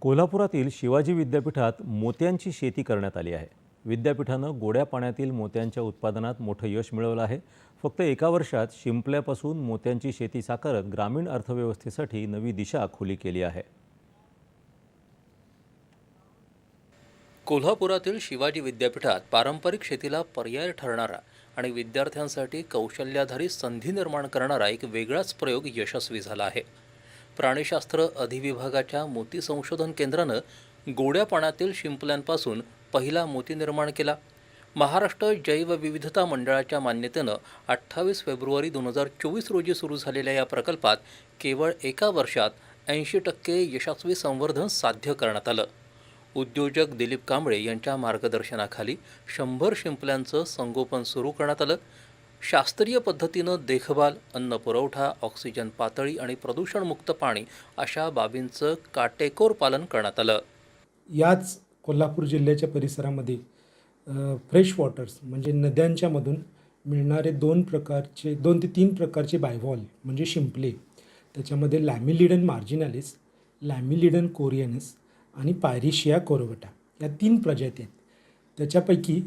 कोल्हापुरातील शिवाजी विद्यापीठात मोत्यांची शेती करण्यात आली आहे. विद्यापीठानं गोड्या पाण्यातील मोत्यांच्या उत्पादनात मोठं यश मिळवलं आहे. फक्त एका वर्षात शिंपल्यापासून मोत्यांची शेती साकारत ग्रामीण अर्थव्यवस्थेसाठी नवी दिशा खुली केली आहे. कोल्हापुरातील शिवाजी विद्यापीठात पारंपरिक शेतीला पर्याय ठरणारा आणि विद्यार्थ्यांसाठी कौशल्याधारित संधी निर्माण करणारा एक वेगळाच प्रयोग यशस्वी झाला आहे. प्राणीशास्त्र अधिविभागाच्या मोती संशोधन केंद्रानं गोड्या पाण्यातील शिंपल्यांपासून पहिला मोती निर्माण केला. महाराष्ट्र जैवविविधता मंडळाच्या मान्यतेनं अठ्ठावीस फेब्रुवारी दोन हजार चोवीस रोजी सुरू झालेल्या या प्रकल्पात केवळ एका वर्षात ऐंशी टक्के यशस्वी संवर्धन साध्य करण्यात आलं. उद्योजक दिलीप कांबळे यांच्या मार्गदर्शनाखाली शंभर शिंपल्यांचं संगोपन सुरू करण्यात आलं. शास्त्रीय पद्धतीनं देखभाल अन्न पुरवठा ऑक्सिजन पातळी आणि प्रदूषणमुक्त पाणी अशा बाबींचं काटेकोर पालन करण्यात आलं. याच कोल्हापूर जिल्ह्याच्या परिसरामध्ये फ्रेश वॉटर्स म्हणजे नद्यांच्यामधून मिळणारे दोन प्रकारचे दोन ते तीन प्रकारचे बायव्हॉल म्हणजे शिंपले. त्याच्यामध्ये लॅमिलिडन मार्जिनालिस लॅमिलिडन कोरियनस आणि पायरिशिया कोरोवटा या तीन प्रजाती आहेत. त्याच्यापैकी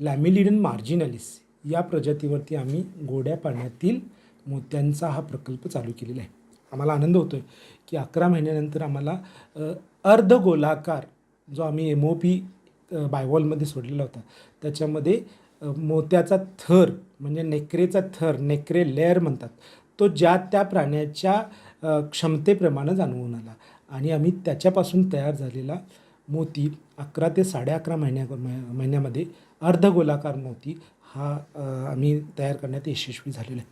लॅमिलिडन मार्जिनालिस या प्रजातीवरती आम्ही गोड्या पाण्यातील मोत्यांचा हा प्रकल्प चालू केलेला आहे. आम्हाला आनंद होतो आहे की अकरा महिन्यानंतर आम्हाला अर्ध गोलाकार जो आम्ही एम ओ पी बायवॉलमध्ये सोडलेला होता त्याच्यामध्ये मोत्याचा थर म्हणजे नेकरेचा थर नेकरे लेअर म्हणतात तो ज्या त्या प्राण्याच्या क्षमतेप्रमाणे जाणवून आला. आणि आम्ही त्याच्यापासून तयार झालेला मोती अकरा ते साडे अकरा महिन्या महिन्यामध्ये अर्धगोलाकार मोती हा आम्ही तयार करण्यात यशस्वी झालेला आहे.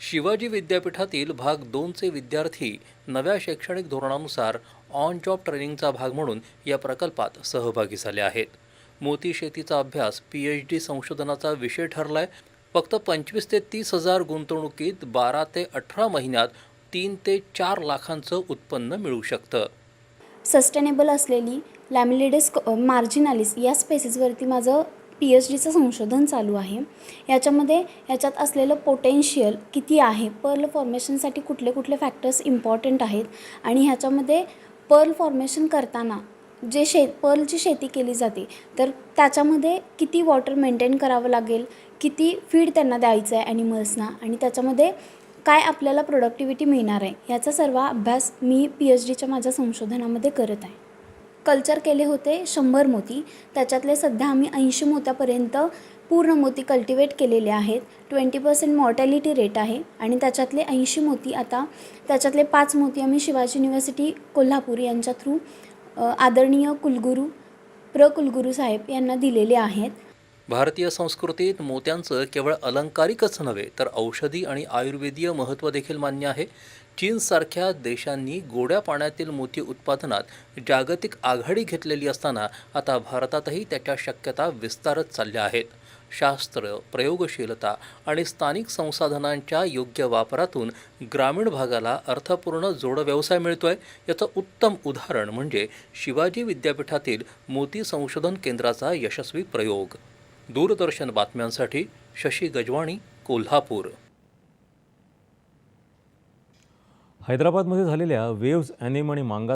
शिवाजी विद्यापीठातील भाग दोनचे विद्यार्थी नव्या शैक्षणिक धोरणानुसार ऑन जॉब ट्रेनिंगचा भाग म्हणून या प्रकल्पात सहभागी झाले आहेत. मोती शेतीचा अभ्यास पी एच डी संशोधनाचा विषय ठरलाय. फक्त पंचवीस ते तीस हजार गुंतवणुकीत बारा ते अठरा महिन्यात तीन ते चार लाखांचं उत्पन्न मिळू शकतं. सस्टेनेबल असलेली लॅमिलिडस मार्जिनालिस या स्पेसिसवरती माझं पी एच डीचं संशोधन चालू आहे. याच्यामध्ये याच्यात असलेलं पोटेन्शियल किती आहे? पर्ल फॉर्मेशनसाठी कुठले कुठले फॅक्टर्स इम्पॉर्टंट आहेत? आणि ह्याच्यामध्ये पर्ल फॉर्मेशन करताना जे शे पर्लची शेती केली जाते तर त्याच्यामध्ये किती वॉटर मेंटेन करावं लागेल? किती फीड त्यांना द्यायचं आहे ॲनिमल्सना आणि त्याच्यामध्ये काय आपल्याला प्रोडक्टिव्हिटी मिळणार आहे? याचा सर्व अभ्यास मी पी एच डीच्या माझ्या संशोधनामध्ये करत आहे. कल्चर केले होते शंभर मोती. त्याच्यातले सध्या आम्ही ऐंशी मोत्यापर्यंत पूर्ण मोती कल्टिवेट केलेले आहेत. ट्वेंटी पर्सेंट मॉर्टॅलिटी रेट आहे. आणि त्याच्यातले ऐंशी मोती आता त्याच्यातले पाच मोती आम्ही शिवाजी युनिव्हर्सिटी कोल्हापूर यांच्या थ्रू आदरणीय कुलगुरू प्र कुलगुरू साहेब यांना दिलेले आहेत. भारतीय संस्कृतीत मोत्यांचं केवळ अलंकारिकच नव्हे तर औषधी आणि आयुर्वेदीय महत्त्व देखील मान्य आहे. चीनसारख्या देशांनी गोड्या पाण्यातील मोती उत्पादनात जागतिक आघाडी घेतलेली असताना आता भारतातही त्याच्या शक्यता विस्तारत चालल्या आहेत. शास्त्र प्रयोगशीलता आणि स्थानिक संसाधनांच्या योग्य वापरातून ग्रामीण भागाला अर्थपूर्ण जोड व्यवसाय मिळतोय याचं उत्तम उदाहरण म्हणजे शिवाजी विद्यापीठातील मोती संशोधन केंद्राचा यशस्वी प्रयोग. दूरदर्शन बातम्यांसाठी शशी गजवाणी कोल्हापूर. हैदराबादमध्ये झालेल्या वेव्ज अॅनिम आणि मांगा